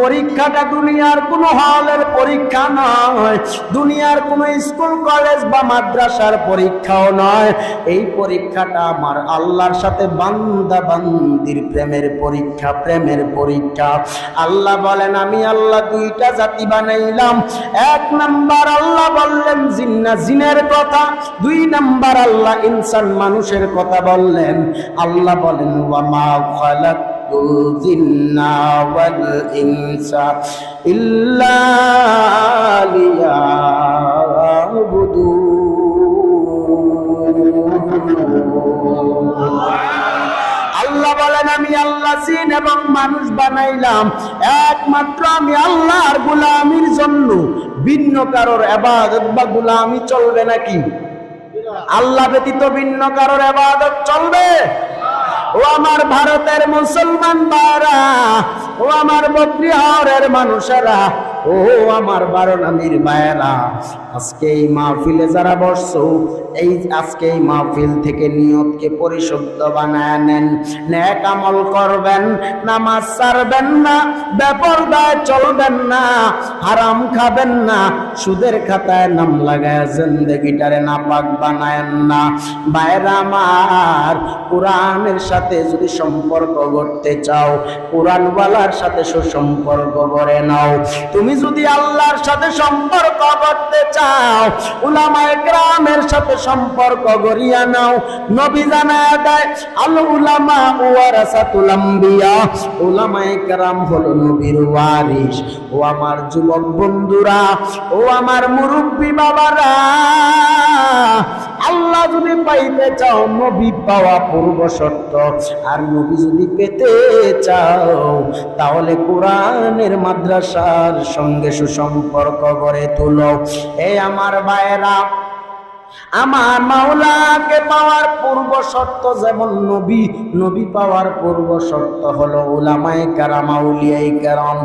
পরীক্ষাটা দুনিয়ার কোন হলের পরীক্ষা নয়। দুনিয়ার কোন স্কুল, কলেজ বা মাদ্রাসার পরীক্ষাও নয়। এই পরীক্ষাটা আমার আল্লাহর সাথে বান্দা বান্দির প্রেমের পরীক্ষা প্রেমের পরীক্ষা। আল্লাহ বলেন, আমি আল্লাহ দুইটা জাতি বানাইলাম। এক নাম্বার আল্লাহ বললেন, জিন্না জিনের কথা। দুই নাম্বার আল্লাহ ইনসান মানুষের কথা বললেন। আল্লাহ বলেন ওয়ামা খালাক الجن والإنس إلا ليعبدون আল্লাহ বলেন আমি আল্লাহ জিন এবং মানুষ বানাইলাম একমাত্র আমি আল্লাহর গোলামির জন্য ভিন্ন কারোর আবাদত বা গোলামি চলবে নাকি আল্লাহ ব্যতীত ভিন্ন কারোর আবাদত চলবে ও আমার ভারতের মুসলমান বারা ও আমার বদ্রিহরের মানুষেরা ও আমার বারোনামির মায়েরা, আজকে এই মাহফিলে যারা বসছো, এই আজকে এই মাহফিল থেকে নিয়তকে পরিশুদ্ধ বানায় নেন ন্যাক আমল করবেন, নামাজ না চলবেন না, হারাম খাবেন না, সুদের খাতায় নাম লাগায় জিন্দগিটারে নাপাক বানায়েন না। কোরআনের সাথে যদি সম্পর্ক করতে চাও, কোরআনওয়ালার সাথে সুসম্পর্ক করে নাও। তুমি যদি আল্লাহর সাথে সম্পর্ক করতে চাও, উলামায়ে গ্রামের সাথে সম্পর্ক গড়িয়া নাও। নবী জানা দেয়, আল উলামা ওয়ারাসাতুল আম্বিয়া। উলামায়ে কেরাম হলো নবীর ওয়ারিস ও আমার যুবক বন্ধুরা, ও আমার মুরব্বী বাবারা আল্লাহ যদি পাইতে চাও, নবী পাওয়া পূর্ব শর্ত। আর নবী যদি পেতে চাও, তাহলে কোরআনের মাদ্রাসার সঙ্গে সুসম্পর্ক গড়ে তুলো। এ আমার ভাইয়েরা আমার মাওলাকে পাওয়ার পূর্ব শর্ত যেমন নবী নবী পাওয়ার পূর্ব শর্ত হলো উলামায়ে কারাম, আউলিয়ায়ে কারাম।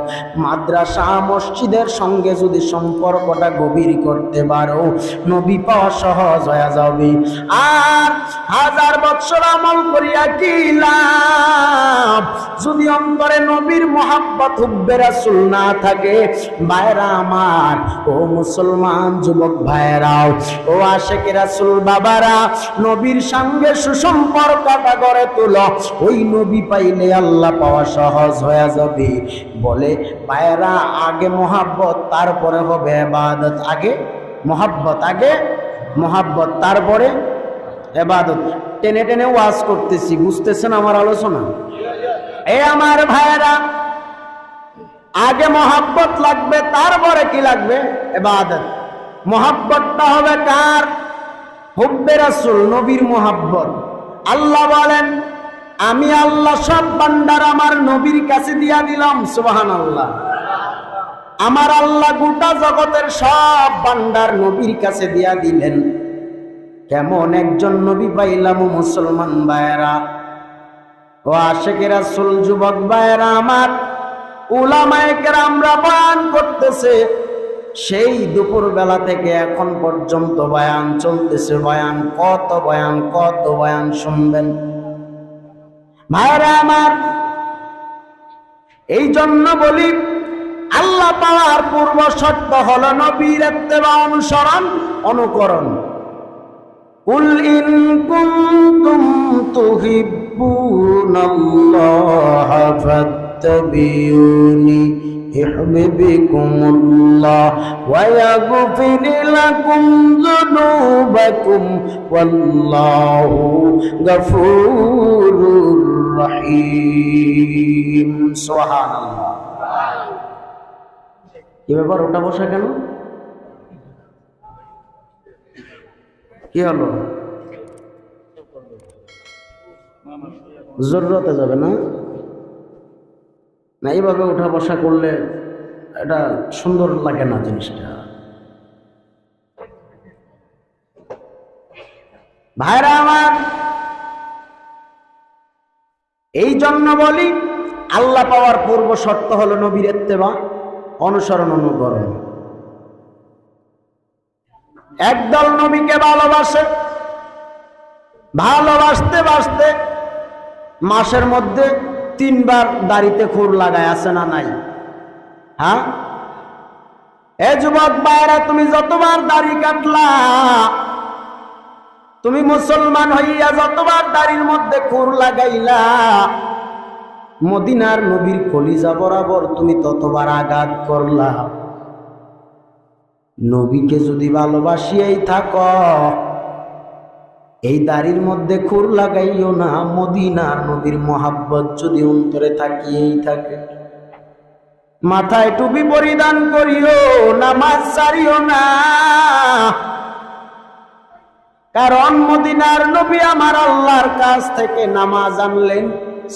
মাদ্রাসা, মসজিদের সঙ্গে যদি সম্পর্কটা গভীর করতে পারো, নবী পাওয়া সহজ হয়ে যাবে। আর হাজার বছর আমল করিয়া কি লাভ? যদি অন্তরে নবীর মোহাব্বত হুব্বে রাসূল না থাকে, ভাইরা আমার, ও মুসলমান যুবক ভাইরাও, ও আশেখ রাসূল বাবারা, নবীর সঙ্গে সুসম্পর্কটা গড়ে ওই নবী পাইলে আল্লাহ পাওয়া সহজ হয়ে যাবে। বলে ভাইরা আগে তারপরে হবে এবাদত। আগে? আগে? তারপরে? এবাদত। টেনে টেনে ওয়াজ করতেছি, বুঝতেছেন আমার আলোচনা? এ আমার ভাইয়েরা, আগে মহাব্বত লাগবে, তারপরে কি লাগবে? এবাদত। মহাব্বতটা হবে কার? হুব্বে রাসূল, নবীর মহাব্বত। আল্লাহ বলেন, আমি আল্লাহ সব বান্দার আমার নবীর কাছে দিয়া দিলাম, সুবহানাল্লাহ। আমার আল্লাহ গোটা জগতের সব বান্দার নবীর কাছে দিয়া দিলেন। কেমন একজন নবী পাইলাম মুসলমান ভাইয়েরা। ও আশেকেরা সুল যুবক ভাইয়েরা আমার উলামায়কের আমরা বয়ান করতেছে সেই দুপুর বেলা থেকে এখন পর্যন্ত বয়ান চলতেছে বয়ান কত বয়ান কত বয়ান শুনবেন ভাইরা আমার এই জন্য বলি আল্লাহ পাওয়ার পূর্ব শর্ত হলো নবীর এত্তেবা অনুসরণ অনুকরণ قل إن كنتم تحبون الله فاتبعوني يحببكم الله ويغفر لكم ذنوبكم والله غفور رحيم سبحان الله কি ব্যাপার ওটা বসা কেন কি হলো জরুরতে যাবে না না, এইভাবে উঠা বসা করলে এটা সুন্দর লাগে না জিনিসটা। ভাইরা আমার, এই জন্য বলি, আল্লাহ পাওয়ার পূর্ব শর্ত হলো নবীর এত্তেবা অনুসরণ, অনুকরণ। একদল নবীকে ভালোবাসে, ভালোবাসতে, বাসতে, মাসের মধ্যে তিনবার দাড়িতে খুর লাগায়, আছে না নাই? হ্যাঁ? এ যুবক বাইরা তুমি যতবার দাড়ি কাটলা, তুমি মুসলমান হইয়া যতবার দাড়ির মধ্যে খুর লাগাইলা, মদিনার নবীর কলিজা বরাবর তুমি ততবার আঘাত করলা। নবীকে যদি ভালোবাসিয়াই থাক এই দাড়ির মধ্যে খুর লাগাইও না, মদিনার নদীর মহাব্বত যদি অন্তরে থাকিয়েই থাকে। মাথায় টুপি পরিধান করিও, নামাজ সারিও না। কারণ মদিনার নবী আমার আল্লাহর কাছ থেকে নামাজ আনলেন,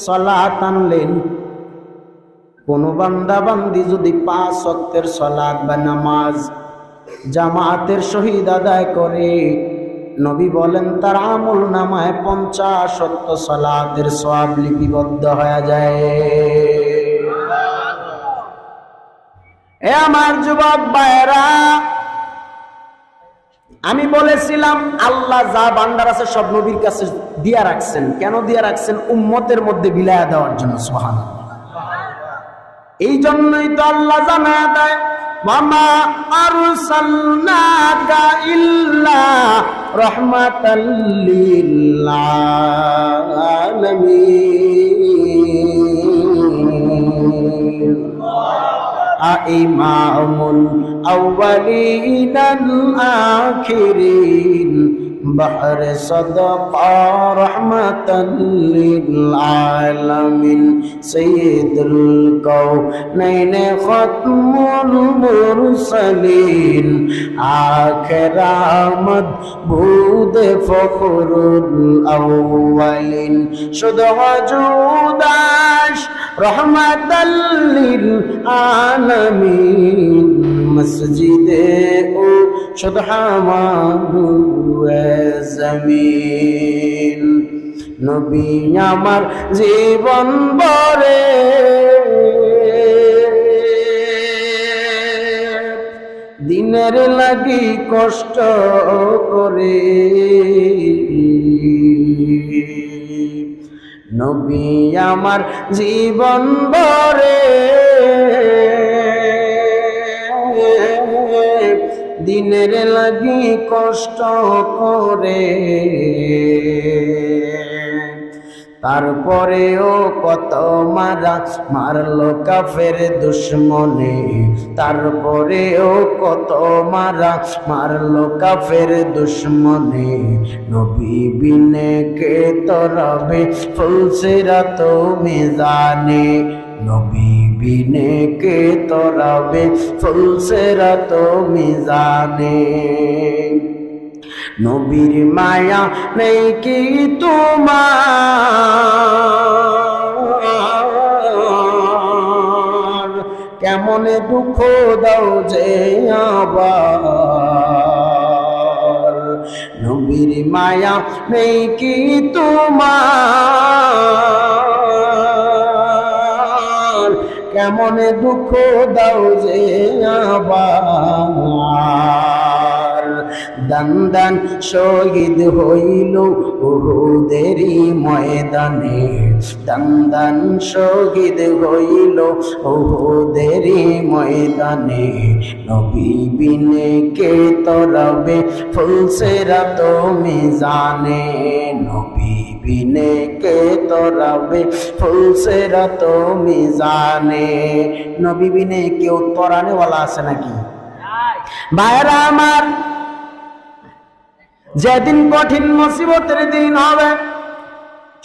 সলাত আনলেন। কোন বান্দা বান্দি যদি পাঁচ অক্তের সলাদ বা নামাজ জামাতের শহীদ আদায় করে নবী বলেন, তার আমল নামায় পঞ্চাশ সত্য সলাদের সব লিপিবদ্ধ হয়ে যায়। এ আমার যুবক ভাইরা আমি বলেছিলাম, আল্লাহ যা বান্দার আছে সব নবীর কাছে দিয়া রাখছেন। কেন দিয়া রাখছেন? উম্মতের মধ্যে বিলায়া দেওয়ার জন্য সোহান এই জন্যই তো আল্লাহ জানা দেয় وما أرسلناك إلا رحمة للعالمين أئمام الأولين الآخرين بحر صدقة رحمة للعالمين. سيد الكونين ختم المرسلين. آخر آمد بود فخر الأولين. شدع جوداش رحمة للعالمين. مسجدে ও জমিন নবী আমার জীবন বরে দিনের লাগি কষ্ট করে নবী আমার জীবন বরে দিনের লাগি কষ্ট করে। তারপরেও কত মারা মারলো কাফের দুশ্মনে। তারপরেও কত মারা মারলো কাফের দুশ্মনে। নবী বিনে কে তরবে ফুলসেরা তো মেজানে। নবী বিনে কে তরবে? ফুলসেরা তো মিজানে। নবীর মায়া নেই কি তোমার? কেমনে দুঃখ দাও যে আবার? নবীর মায়া নেই কি তোমার? কেমনে দুঃখ দাও যে আবার দান দান শহীদ হইল ওহুদেরই ময়দানে। দান দান শহীদ হইল ওহুদেরই ময়দানে। নবী বিনে কে তরবে ফুলসেরা তুমি জানে। নবী বিনে কে তরাবে ফুলসেরা তুমি জানে। নবী বিনে কেউ তরানেওয়ালা আছে নাকি? ভাইরা আমার যেদিন কঠিন মুসিবতের দিন হবে,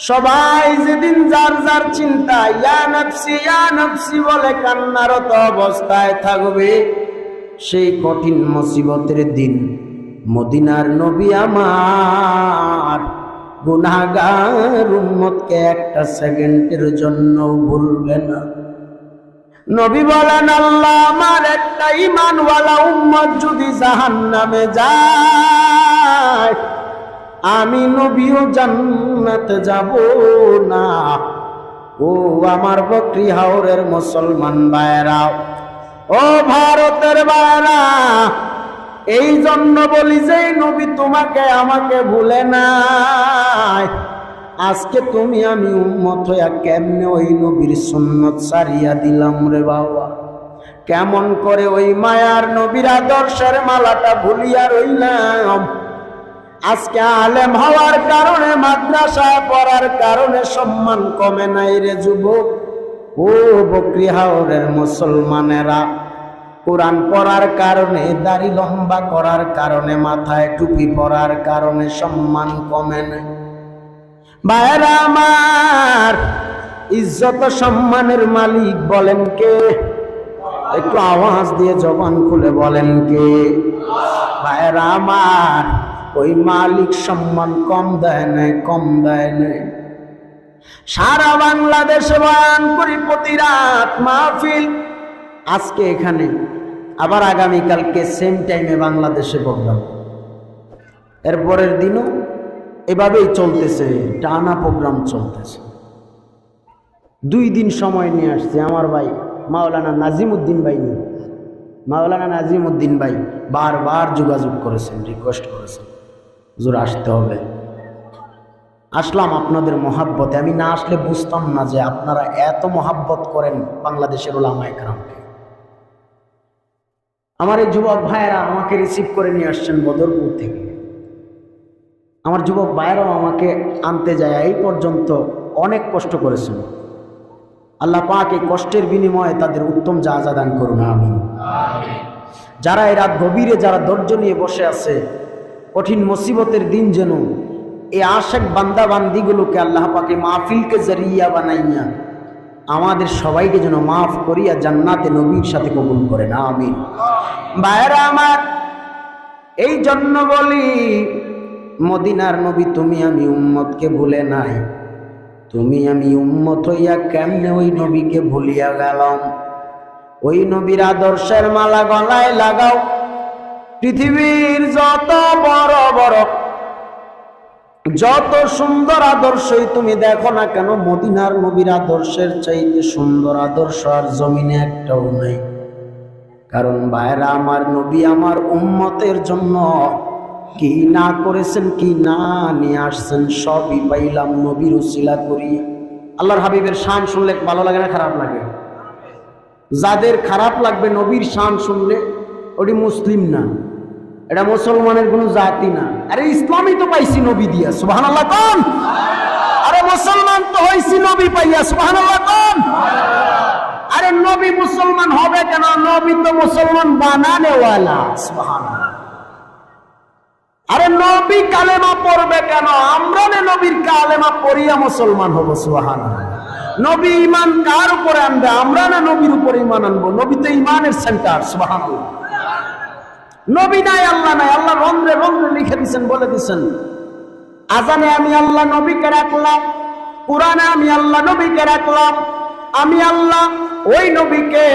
সবাই যেদিন যার যার চিন্তা, ইয়া নফসি ইয়া নফসি বলে কান্নারত অবস্থায় থাকবে, সেই কঠিন মুসিবতের দিন মদিনার নবী আমার গুনাগার উম্মতকে একটা সেকেন্ডের জন্য ভুলবে না। নবী বলেন, আল্লাহ আমার একটা ইমানওয়ালা উম্মত যদি জাহান নামে আমি নবীও জান্নাতে যাব না। ও আমার বকরি হাওরের মুসলমান ভাইরা ও ভারতের ভাইরা এই জন্য বলি যে নবী তোমাকে আমাকে ভুলে নাই। আজকে তুমি আমি উম্মত হইয়া কেমনে ওই নবীর সুন্নত সারিয়া দিলাম রে বাবা? কেমন করে ওই মায়ার নবীর আদর্শের মালাটা ভুলিয়া রইলাম? আজকে আলেম হওয়ার কারণে মাদ্রাসায় পড়ার কারণে সম্মান কমে নাই রে যুবক। ও বকরি হাওরের মুসলমানেরা। কোরআন পড়ার কারণে, দাড়ি লম্বা করার কারণে, মাথায় টুপি পরার কারণে সম্মান কমে না ভাইরা আমার, ইজ্জত সম্মানের মালিক বলেন কে? একটু আওয়াজ দিয়ে জবান খুলে বলেন কে? ভাইরা আমার ওই মালিক সম্মান কম দেয় নাই, কম দেয় নাই। সারা বাংলাদেশে বয়ান করি, প্রতি রাত মাহফিল। আজকে এখানে, আবার আগামীকালকে সেম টাইমে বাংলাদেশে প্রোগ্রাম এরপরের দিনও এভাবেই চলতেছে, টানা প্রোগ্রাম চলতেছে। দুই দিন সময় নিয়ে আসছে আমার ভাই, মাওলানা নাজিম উদ্দিন ভাই নিয়ে। মাওলানা নাজিম উদ্দিন ভাই বারবার যোগাযোগ করেছেন রিকোয়েস্ট করেছেন। হুজুর, আসতে হবে। আসলাম আপনাদের মহাব্বতে। আমি না আসলে বুঝতাম না যে আপনারা এত মহাব্বত করেন বাংলাদেশের ওলামায় কারামকে আমার এই যুবক ভাইয়েরা আমাকে রিসিভ করে নিয়ে আসছেন বদরপুর থেকে। আমার যুবক ভাইয়েরাও আমাকে আনতে যায়, এই পর্যন্ত অনেক কষ্ট করেছেন। আল্লাহ পাক এই কষ্টের বিনিময়ে তাদের উত্তম যা দান করুন আমি যারা এই রাত গভীরে, যারা ধৈর্য নিয়ে বসে আছে কঠিন মুসিবতের দিন যেন এই আশেক বান্দা বান্দিগুলোকে আল্লাহ পাকে মাহফিলকে জরিয়া বানাইয়া আমাদের সবাইকে যেন মাফ করিয়া জান্নাতে নবীর সাথে কবুল করে না আমি ভাইরা আমার, এই জন্য বলি, মদিনার নবী তুমি আমি উম্মতকে ভুলে নাই। তুমি আমি উম্মত হইয়া কেমনে ওই নবীকে ভুলিয়া গেলাম? ওই নবীর আদর্শের মালা গলায় লাগাও। পৃথিবীর যত বড় বড়, যত সুন্দর আদর্শই তুমি দেখো না কেন, মদিনার নবীর আদর্শের চাইতে সুন্দর আদর্শ আর জমিনে একটাও নেই। কারণ ভাইরা, আমার নবী আমার উম্মতের জন্য কি না করেছেন, কি না নিয়ে আসছেন, সবই পাইলাম নবীর উসিলা করি আল্লাহর হাবিবের শান শুনলে ভালো লাগে না, খারাপ লাগে? যাদের খারাপ লাগবে, নবীর শান শুনলে, ওটি মুসলিম না। এটা মুসলমানের কোনো জাতি না। আরে ইসলামই তো পাইছি নবী দিয়া সুবাহান আল্লাহ কন। আরে মুসলমান তো হইছি নবী পাইয়া সুবাহান আল্লাহ কন। আরে নবী মুসলমান হবে কেন? নবী তো মুসলমান বানানেওয়ালা সুবাহান আরে নবী কালেমা পড়বে কেন? আমরা নে নবীর কালেমা পড়িয়া মুসলমান হব সুবাহান নবী ইমান কার উপরে আনবে? আমরা না নবীর উপরে ইমান আনব? নবী তো ইমানের সেন্টার সুবাহান নবী নাই, আল্লাহ নাই। আল্লাহ রন্ধ্রে রন্ধ্রে লিখে দিচ্ছেন বলে দিচ্ছেন আজানে আমি আল্লাহ নবীকে রাখলাম, কোরআনে আমি আল্লাহ নবীকে রাখলাম, আমি আল্লাহ ওই নবীকে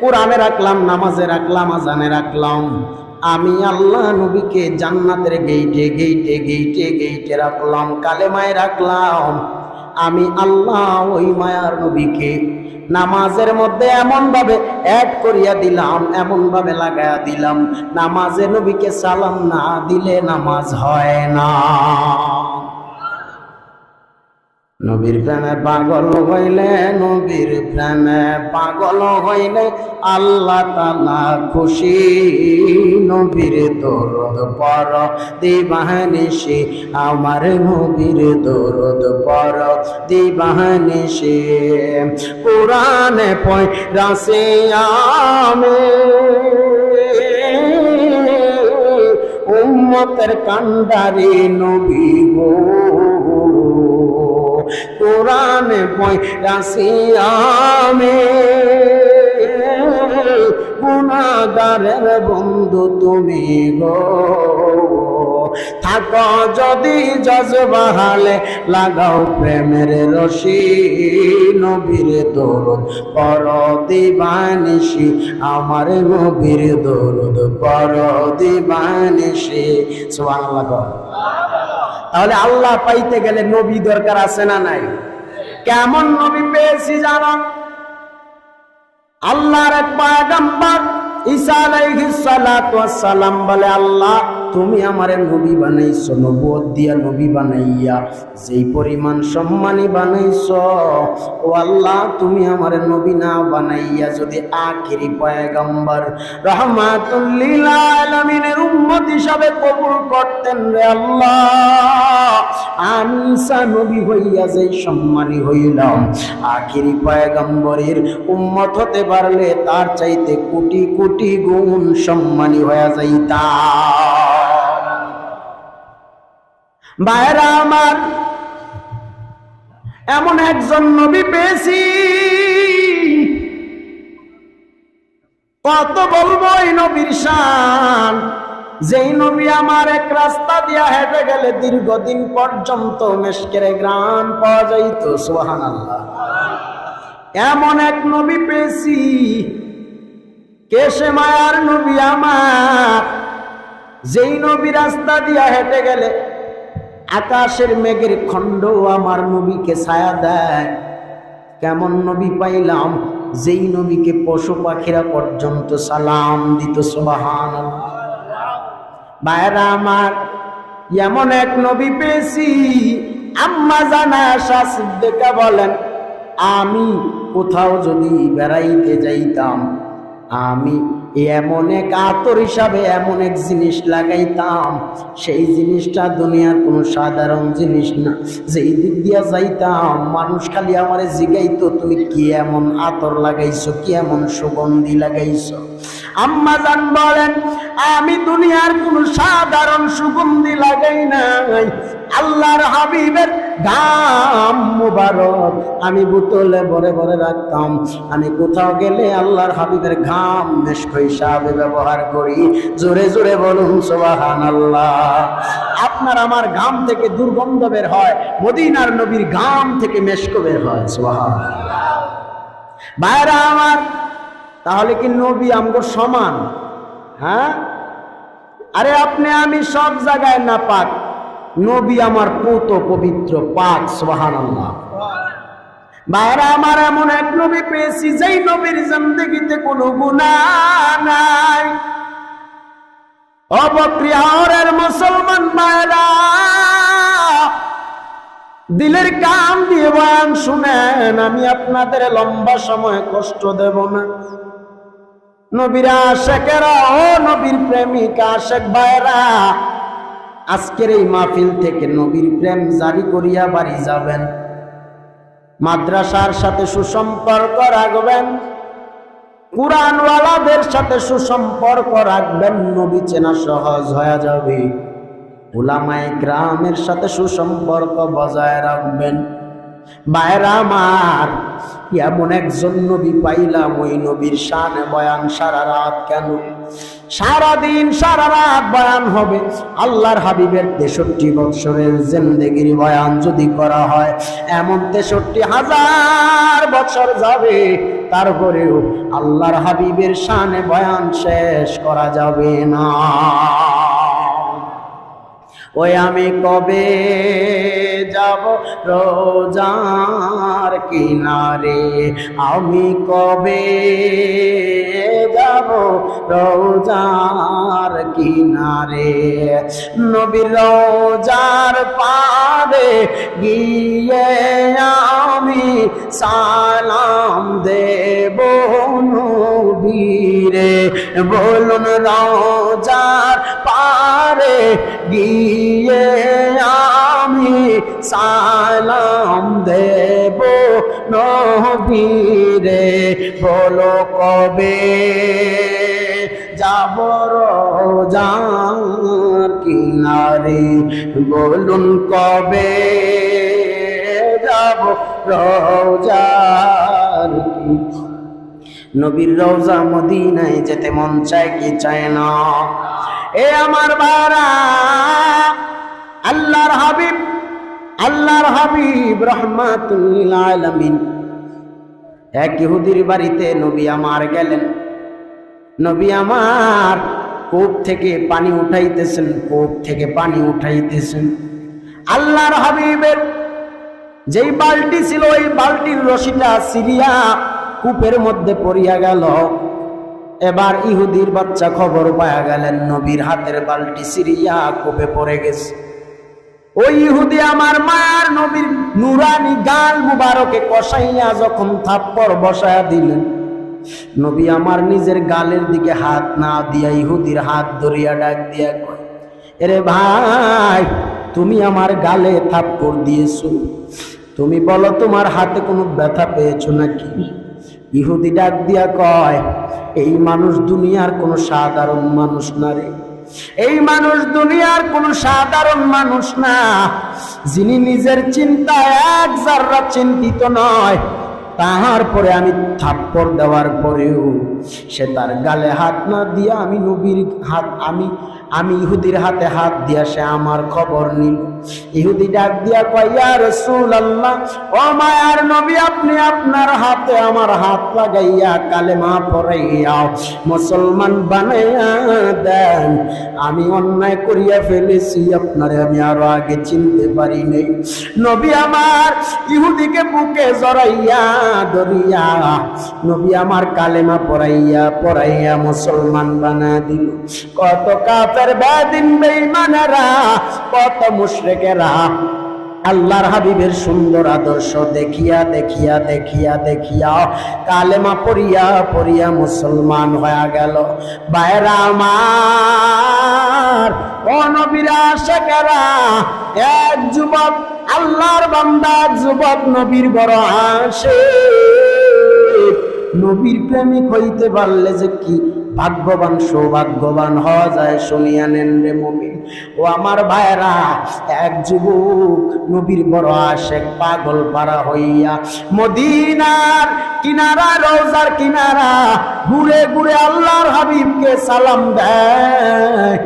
কোরআনে রাখলাম, নামাজে রাখলাম, আজানে রাখলাম। আমি আল্লাহ নবীকে জান্নাতের গেইটে গেইটে গেইটে গেইটে রাখলাম, কালেমায় রাখলাম। আমি আল্লাহ ওই মায়ার নবীকে নামাজের মধ্যে এমন ভাবে অ্যাড করিয়া দিলাম এমন ভাবে লাগাইয়া দিলাম। নামাজে নবীকে সালাম না দিলে নামাজ হয় না। নবীর প্রেমে পাগল হইলে, নবীর প্রেমে পাগল হইলে আল্লাহ তালা খুশি। নবীর দরদ পর দিবাহানিসি আমার নবীর দরদ পর দিবাহানিসি কোরআনে পয় রাসে আমে, উম্মতের কান্ডারি নবী গো। কোরআনে বই রাশিয়ামে গুণাগারের বন্ধু তুমি গো। থাক যদি জজবাহালে লাগাও প্রেমের রশি। নবীর দরদ পর দিবানিসি আমার নবীর দরদ পর দিবানিসি সুবহানাল্লাহ তাহলে আল্লাহ পাইতে গেলে নবী দরকার আছে না নাই? কেমন নবী পেয়েছি জানো? আল্লাহর এক পায়গাম্বার ঈসা আলাইহিস সালাম বলে, আল্লাহ তুমি আমারে নবী বানাইছো নবুয়ত দিয়া নবী বানাইয়া যেই পরিমাণ সম্মানী বানাইছো, ও আল্লাহ তুমি আমারে নবী না বানাইয়া যদি আখিরি পয়গম্বর রহমাতুল্লিল আলামিনের উম্মত হিসাবে কবুল করতেন রে আল্লাহ। আমি নবী হইয়া যেই সম্মানী হইলাম, আখিরি পয়গম্বরের উম্মত হতে পারলে তার চাইতে কোটি কোটি গুণ সম্মানী হয়ে যাইতাম। ভাইরা আমার, এমন একজন নবী পেয়েছি। কত বলব এই নবীর শান? যেই নবী আমার এক রাস্তা দিয়া হেঁটে গেলে দীর্ঘদিন পর্যন্ত মেশকের গ্রাম পাওয়া যাইত সোহান আল্লাহ এমন এক নবী পেয়েছি কেশে মায়ার নবী আমার? যেই নবী রাস্তা দিয়া হেঁটে গেলে আকাশের মেঘের খণ্ড আমার নবীকে ছায়া দেয়। কেমন নবী পাইলাম? যেই নবীকে পশু পাখিরা পর্যন্ত সালাম দিত সোবাহান বাইরা আমার, এমন এক নবী পেয়েছি। আম্মা জানা আশা সিদ্দিকা বলেন, আমি কোথাও যদি বেড়াইতে যাইতাম, আমি এমন এক আতর হিসাবে এমন এক জিনিস লাগাইতাম। সেই জিনিসটা দুনিয়ার কোনো সাধারণ জিনিস না। যেই দিক দিয়া যাইতাম, মানুষ খালি আমারে জিগাইতো, তুমি কি এমন আতর লাগাইছো? কি এমন সুগন্ধি লাগাইছো? আম্মা জান বলেন, আমি দুনিয়ার কোনো সাধারণ সুগন্ধি লাগাই নাই। আল্লাহর হাবিবের গাম মুবারক। আমি বোতলে ভরে ভরে রাখতাম। আমি কোথাও গেলে আল্লাহর হাবিবের ঘাম মেশক হিসাবে ব্যবহার করি। জোরে জোরে বলুন সোবাহান আল্লাহ আপনার আমার ঘাম থেকে দুর্গন্ধ বের হয়, মদিনার নবীর ঘাম থেকে মেশক বের হয় সোবাহান ভাইরা আমার তাহলে কি নবী আমগো সমান? হ্যাঁ? আরে আপনি আমি সব জায়গায় না পাক, নবী আমার পুত পবিত্র পাক সোহান আল্লাহ ভাইরা, আমার এমন এক নবী পেয়েছি, যেই নবীর জিন্দগিতে কোনো গুণা নাই। অবপ্রিয়রের মুসলমান ভাইরা, দিলের কাম দিয়ে শুনেন, আমি আপনাদের লম্বা সময় কষ্ট দেব না। নবীরা ও নবীর প্রেমিক ভাইরা আজকের এই মাহফিল থেকে নবীর প্রেম জারি করিয়া বাড়ি যাবেন। মাদ্রাসার সাথে সুসম্পর্ক রাখবেন। কোরআনওয়ালাদের সাথে সুসম্পর্ক রাখবেন, নবী চেনা সহজ হয়ে যাবে। উলামায়ে গ্রামের সাথে সুসম্পর্ক বজায় রাখবেন। বাইরা আমার, এমন একজন নবী পাইলাম, ওই নবীর শানে বয়ান সারা রাত কেন? সারা দিন সারা রাত বয়ান হবে। আল্লাহর হাবিবের তেষট্টি বৎসরের জিন্দেগির বয়ান যদি করা হয়, এমন তেষট্টি হাজার বছর যাবে। তারপরেও আল্লাহর হাবিবের শানে বয়ান শেষ করা যাবে না। ওই আমি কবে যাব রোজার কিনারে? আমি কবে যাব রোজার কিনারে? নবীর রোজার পারে গিয়ে আমি সালাম দেব নবীরে। বলুন রোজার পারে গিয়ে আমি সালাম দেব নবীরে। বলো কবে যাব রোজার কিনারে? বলুন কবে যাব রোজার নবীর রওজা মদিনায় যেতে মন চায় কি চায় না? এ আমার বারা, আল্লাহর হাবিব আল্লাহর হাবিব রহমাতুল্লিল আলামিন। এক ইহুদির বাড়িতে নবী আমার গেলেন। নবী আমার কূপ থেকে পানি উঠাইতেছেন, কূপ থেকে পানি উঠাইতেছেন। আল্লাহর হাবিবের যেই বালটি ছিল, ওই বালটির রশিটা সিরিয়া কূপের মধ্যে পড়িয়া গেল। এবার ইহুদির বাচ্চা খবর পায়া গেলেন, নবীর হাতের বালটি সিরিয়া কোপে পড়ে গেছে। ওই ইহুদি আমার মার নবীর নুরানি গাল মুবারকে কষাইয়া যখন থাপ্পড় বসায়া দিলেন, নবী আমার নিজের গালের দিকে হাত না দিয়া ইহুদির হাত ধরিয়া ডাক দিয়া কয়, এরে ভাই, তুমি আমার গালে থাপ্পড় দিয়েছ। তুমি বলো তোমার হাতে কোনো ব্যথা পেয়েছ নাকি? ইহুদি ডাক দিয়া কয় এই মানুষ দুনিয়ার কোনো সাধারণ মানুষ না রে। এই মানুষ দুনিয়ার কোনো সাধারণ মানুষ না। যিনি নিজের চিন্তায় এক জাররা চিন্তিত নয়, তাহার পরে আমি থাপ্পড় দেওয়ার পরেও সে তার গালে হাত না দিয়ে আমি নবীর হাত আমি আমি ইহুদির হাতে হাত দিয়া সে আমার খবর নিল। ইহুদি ডাক দিয়া কয়া রসুল আল্লাহ ও মায়ার নবী, আপনি আপনার হাতে আমার হাত লাগাইয়া কালেমা পড়াইয়া মুসলমান বানাইয়া দেন। আমি অন্যায় করিয়া ফেলেছি, আপনারে আমি আরও আগে চিনতে পারি নাই। নবী আমার ইহুদিকে বুকে জড়াইয়া ধরিয়া, নবী আমার কালেমা পড়াইয়া পড়াইয়া মুসলমান বানা দিল। কত কাফের বেদিন বেঈমানেরা, কত মুশরিকেরা। আল্লাহর হাবিবের সুন্দর আদর্শ দেখিয়া দেখিয়া দেখিয়া দেখিয়া কালেমা পড়িয়া পড়িয়া মুসলমান হয়ে গেল। বাইরা আমার, ও নবীরা শেখেরা এক যুবক, আল্লাহর বান্দা, যুবক নবীর বড় আসে নবীর প্রেমিক হইতে পারলে যে কি ভাগ্যবান, সৌভাগ্যবান হওয়া যায়, শুনিয়া নেন রে মমিন। ও আমার ভাইরা এক যুবক, নবীর বড় আশেক, পাগল পাড়া হইয়া মদিনার কিনারা রোজার কিনারা, ঘুরে ঘুরে আল্লাহর হাবিবকে সালাম দেয়।